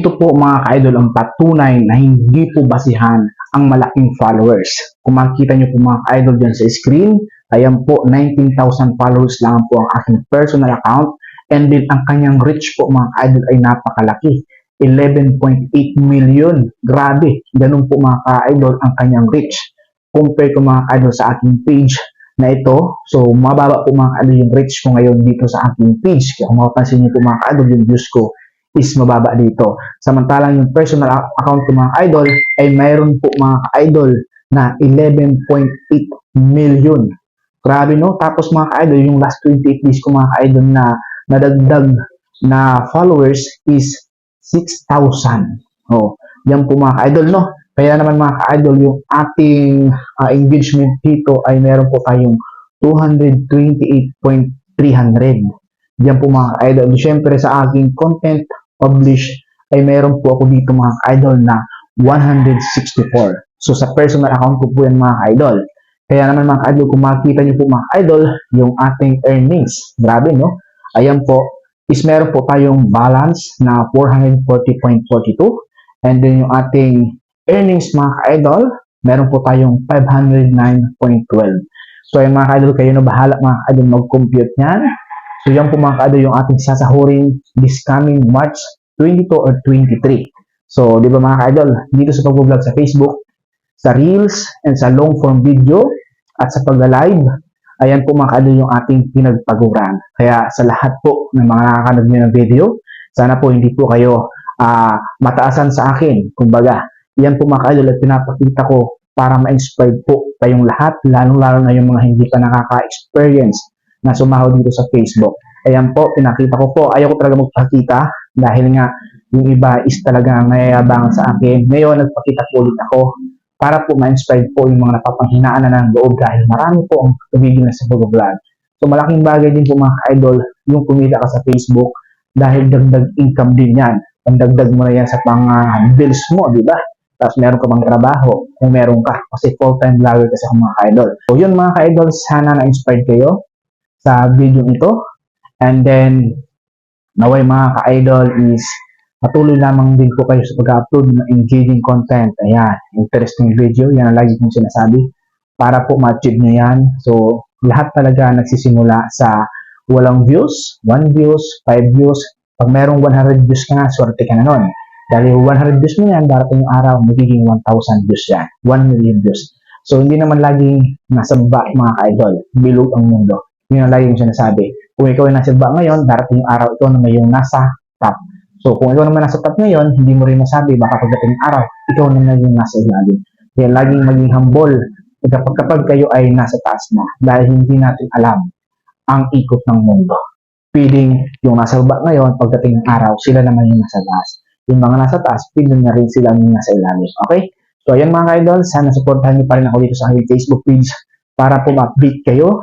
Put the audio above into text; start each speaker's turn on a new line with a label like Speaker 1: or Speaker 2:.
Speaker 1: ito po mga ka-idol ang patunay na hindi po basihan ang malaking followers. Kung makikita nyo po mga ka-idol dyan sa screen, ayan po 19,000 followers lang po ang aking personal account and then ang kanyang reach po mga ka-idol ay napakalaki. 11.8 million. Grabe. Ganun po mga ka-idol ang kanyang reach. Compare ko mga ka-idol sa aking page na ito. So, mababa po mga ka-idol yung reach ko ngayon dito sa aking page. Kaya kung mapapansin niyo po mga ka-idol yung views ko is mababa dito. Samantalang yung personal ac- account ko mga idol ay mayroon po mga idol na 11.8 million. Grabe no? Tapos mga idol yung last 28 days ko mga idol na nadagdag na followers is 6,000. Oh, yan po mga idol no? Kaya naman mga idol yung ating ah, engagement dito ay meron po tayong 228.300. Yan po mga idol. Siyempre sa aking content publish ay meron po ako dito mga idol na 164. So sa personal account ko po yan mga idol. Kaya naman mga idol, kung makikita niyo po mga idol, yung ating earnings. Grabe no? Ayan po, is meron po tayong balance na 440.42 and then yung ating earnings mga idol, meron po tayong 509.12. So ay mga idol, kayo na bahala mga idol mag-compute niyan. So yan po mga ka-idol yung ating sasahurin this coming March 22 or 23. So, di ba mga ka-idol, dito sa pag-vlog sa Facebook, sa Reels, and sa long form video, at sa pag-live, ayan po mga ka-idol yung ating pinagpaguran. Kaya sa lahat po ng mga nakakanood nyo ng video, sana po hindi po kayo ah, mataasan sa akin. Kumbaga, yan po mga ka-idol at pinapakita ko para ma-inspire po tayong lahat, lalong-lalo na yung mga hindi pa nakaka-experience na sumahod dito sa Facebook. Ayan po, pinakita ko po. Ayaw ko talaga magpakita dahil nga yung iba is talaga nayayabangan sa akin. Ngayon, nagpakita po ulit ako para po ma-inspire po yung mga napapanghinaan na ng loob dahil marami po ang tumigil na sa pag-vlog. So malaking bagay din po mga ka-idol yung kumita ka sa Facebook dahil dagdag income din yan. Pandagdag mo na yan sa pang ah, bills mo, di ba? Tapos meron ka pang trabaho kung meron ka kasi full-time vlogger kasi ako mga ka-idol. So yun mga ka-idol, sana na-inspired kayo sa video ito. And then, naway mga ka-idol is patuloy lamang din po kayo sa pag-upload ng engaging content. Ayan, interesting video. Yan ang lagi kong sinasabi. Para po ma-achieve nyo yan. So, lahat talaga nagsisimula sa walang views, 1 views, 5 views. Pag merong 100 views ka na, swerte ka na nun. Dahil 100 views mo yan, darating yung araw, magiging 1,000 views yan. 1 million views. So, hindi naman laging nasa baba mga ka-idol. Bilog ang mundo. Yun ang lagi kong sinasabi. Kung ikaw ay nasa baba ngayon, darating yung araw ito na ngayong nasa top. So, kung ikaw naman nasa top ngayon, hindi mo rin masabi, baka pagdating ng araw, ikaw na yung nasa ilalim. Kaya laging maging humble kapag, kapag kayo ay nasa taas na dahil hindi natin alam ang ikot ng mundo. Pwedeng yung nasa baba ngayon, pagdating ng araw, sila naman yung nasa taas. Yung mga nasa taas, pwede na rin sila yung nasa ilalim. Okay? So, ayan mga ka-idol, sana supportahan niyo pa rin ako dito sa aking Facebook page para po ma-update kayo